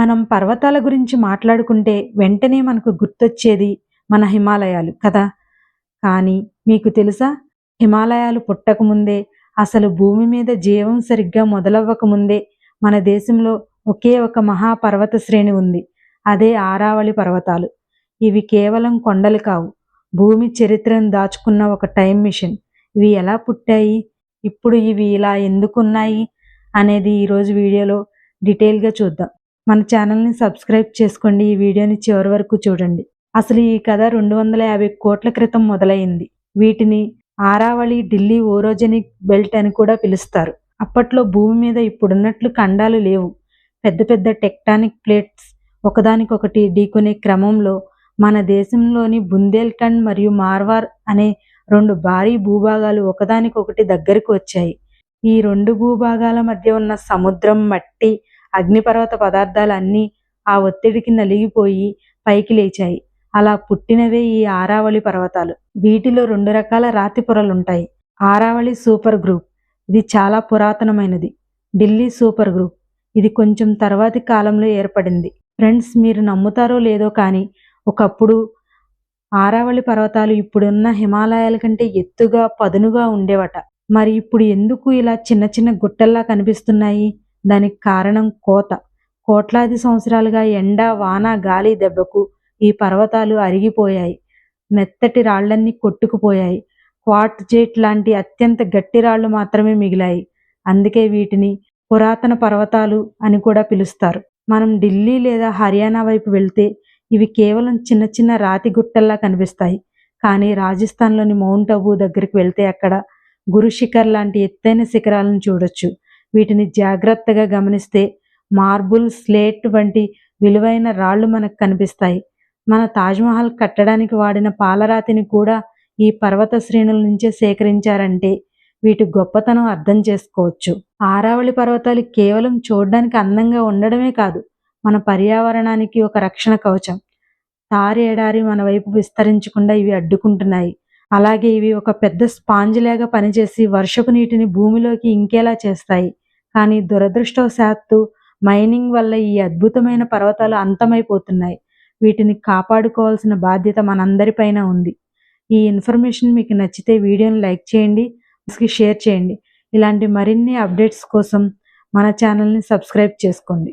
మనం పర్వతాల గురించి మాట్లాడుకుంటే వెంటనే మనకు గుర్తొచ్చేది మన హిమాలయాలు కదా. కానీ మీకు తెలుసా? హిమాలయాలు పుట్టకముందే అసలు భూమి మీద జీవం సరిగ్గా మొదలవ్వకముందే మన దేశంలో ఒకే ఒక మహాపర్వత శ్రేణి ఉంది. అదే ఆరావళి పర్వతాలు. ఇవి కేవలం కొండలు కావు. భూమి చరిత్రను దాచుకున్న ఒక టైం మిషన్. ఇవి ఎలా పుట్టాయి? ఇప్పుడు ఇవి ఇలా ఎందుకున్నాయి? అనేది ఈరోజు వీడియోలో డీటెయిల్గా చూద్దాం. మన ఛానల్ని సబ్స్క్రైబ్ చేసుకోండి. ఈ వీడియోని చివరి వరకు చూడండి. అసలు ఈ కథ రెండు వందల యాభై కోట్ల క్రితం మొదలైంది. వీటిని ఆరావళి ఢిల్లీ ఓరోజెనిక్ బెల్ట్ అని కూడా పిలుస్తారు. అప్పట్లో భూమి మీద ఇప్పుడున్నట్లు ఖండాలు లేవు. పెద్ద పెద్ద టెక్టానిక్ ప్లేట్స్ ఒకదానికొకటి ఢీకొనే క్రమంలో మన దేశంలోని బుందేల్ఖండ్ మరియు మార్వార్ అనే రెండు భారీ భూభాగాలు ఒకదానికొకటి దగ్గరకు వచ్చాయి. ఈ రెండు భూభాగాల మధ్య ఉన్న సముద్రం మట్టి అగ్నిపర్వత పదార్థాలు అన్నీ ఆ ఒత్తిడికి నలిగిపోయి పైకి లేచాయి. అలా పుట్టినవే ఈ ఆరావళి పర్వతాలు. వీటిలో రెండు రకాల రాతి పొరలుంటాయి ఆరావళి సూపర్ గ్రూప్. ఇది చాలా పురాతనమైనది. Delhi super group. ఇది కొంచెం తర్వాతి కాలంలో ఏర్పడింది. ఫ్రెండ్స్ మీరు నమ్ముతారో లేదో కానీ ఒకప్పుడు ఆరావళి పర్వతాలు ఇప్పుడున్న హిమాలయాల కంటే ఎత్తుగా పదునుగా ఉండేవట. మరి ఇప్పుడు ఎందుకు ఇలా చిన్న చిన్న గుట్టల్లా కనిపిస్తున్నాయి? దానికి కారణం కోత. కోట్లాది సంవత్సరాలుగా ఎండ వాన గాలి దెబ్బకు ఈ పర్వతాలు అరిగిపోయాయి. మెత్తటి రాళ్ళన్నీ కొట్టుకుపోయాయి. క్వాట్ జేట్ లాంటి అత్యంత గట్టి రాళ్ళు మాత్రమే మిగిలాయి. అందుకే వీటిని పురాతన పర్వతాలు అని కూడా పిలుస్తారు. మనం ఢిల్లీ లేదా హర్యానా వైపు వెళ్తే ఇవి కేవలం చిన్న చిన్న రాతి గుట్టల్లా కనిపిస్తాయి. కానీ రాజస్థాన్లోని మౌంట్ అబూ దగ్గరికి వెళ్తే అక్కడ గురు శిఖర్ లాంటి ఎత్తైన శిఖరాలను చూడొచ్చు. వీటిని జాగ్రత్తగా గమనిస్తే మార్బుల్ స్లేట్ వంటి విలువైన రాళ్ళు మనకు కనిపిస్తాయి. మన తాజ్మహల్ కట్టడానికి వాడిన పాలరాతిని కూడా ఈ పర్వత శ్రేణుల నుంచే సేకరించారంటే వీటి గొప్పతనం అర్థం చేసుకోవచ్చు. ఆరావళి పర్వతాలు కేవలం చూడడానికి అందంగా ఉండడమే కాదు మన పర్యావరణానికి ఒక రక్షణ కవచం. తారి ఎడారి మన వైపు విస్తరించకుండా ఇవి అడ్డుకుంటున్నాయి. అలాగే ఇవి ఒక పెద్ద స్పాంజ్ లాగా పనిచేసి వర్షపు నీటిని భూమిలోకి ఇంకేలా చేస్తాయి. కానీ దురదృష్టవశాత్తు మైనింగ్ వల్ల ఈ అద్భుతమైన పర్వతాలు అంతమైపోతున్నాయి. వీటిని కాపాడుకోవాల్సిన బాధ్యత మనందరిపైన ఉంది. ఈ ఇన్ఫర్మేషన్ మీకు నచ్చితే వీడియోని లైక్ చేయండి షేర్ చేయండి. ఇలాంటి మరిన్ని అప్డేట్స్ కోసం మన ఛానల్ని సబ్స్క్రైబ్ చేసుకోండి.